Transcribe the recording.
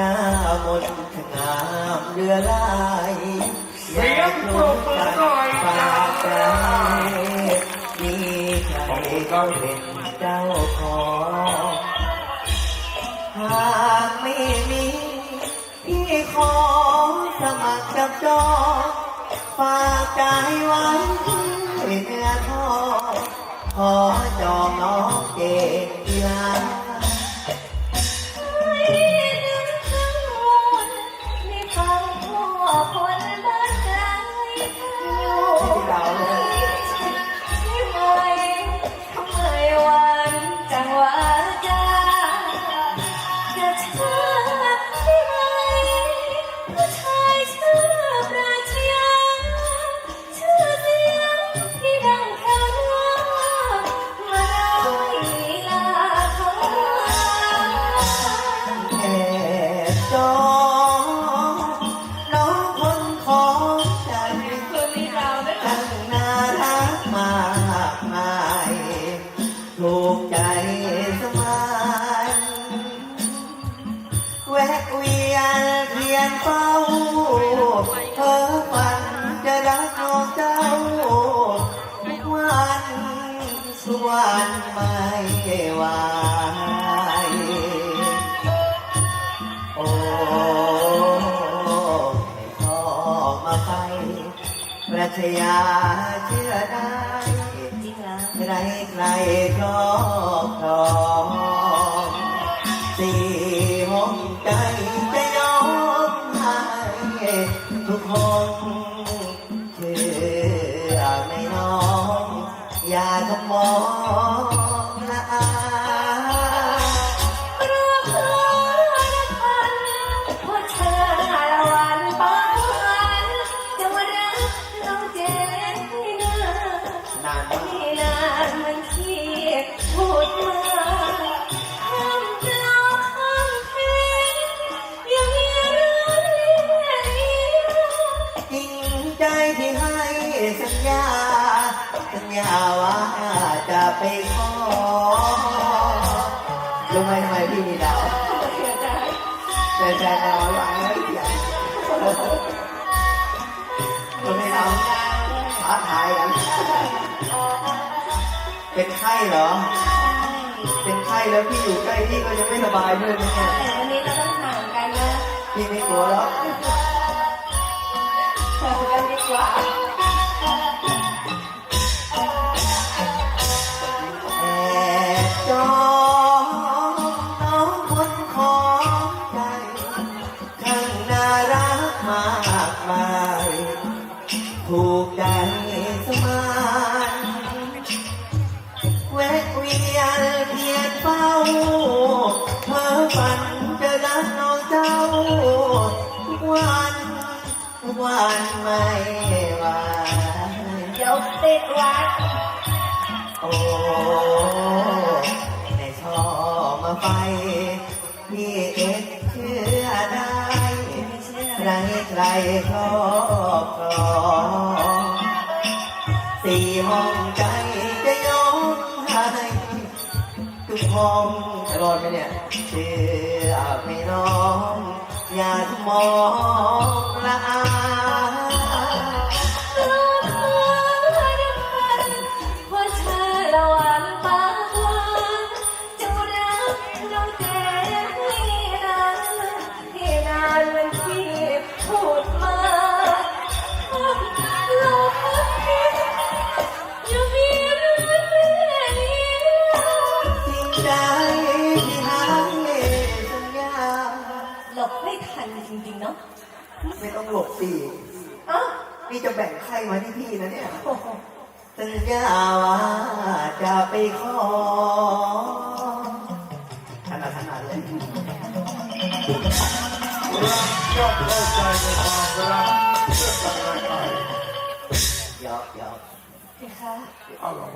หน้ามนต์งามเรือลายเสียงปรบมือหน่อยฝากใจมีใครก็เป็นเจ้าของหากไม่มีพี่ขอสมัครจับจองฝากใจไว้เนื้อทองขอจองน้องเจนกีฬา ถูกใจสมานแวะเวียนเทียนเฝ้าเพ้อฝันจะรักน้องเจ้าทุกวันทุกวันไม่ไหวโอ้พ่อมาไปปรัชญาเชื่อได้ ใครใครครอบครองสี่ห้องใจจะยอมให้ทุกคนเชื่อในน้อง อย่าทำมอง สัญญาว่าจะไปขอรู้ไหมทำไมพี่มีดาวแต่ใจเราหวังแล้วอีกอย่างรู้ไหมเราท้าทายกันเป็นไข้เหรอ เป็นไข้แล้วพี่อยู่ใกล้พี่ก็ยังไม่สบายด้วยนะเนี่ยแต่วันนี้เราต้องห่างกันนะพี่ไม่กลัวหรอก วันไม่ไหวเดี๋ยวติดวัดโอ้ในช่อมาไฟพี่เอ็ดเชื่อได้ใครใครครอบครองสี่ห้องใจจะยกให้ทุกห้องจะรอดไหมเนี่ยเชื่อไม่น้อง อยากมองละอา บไม่ทันจริงๆเนาะไม่ต้องหลบสิเอ้านี่จะแบ่งไข้มาที่พี่นะเนี่ย โอ้โหสัญญาว่าจะไปขอขนาดขนาดเลยรักย่อมเข้าใจในความรักเพื่อกันและกันยอกยอกพี่คะ เอาล่ะ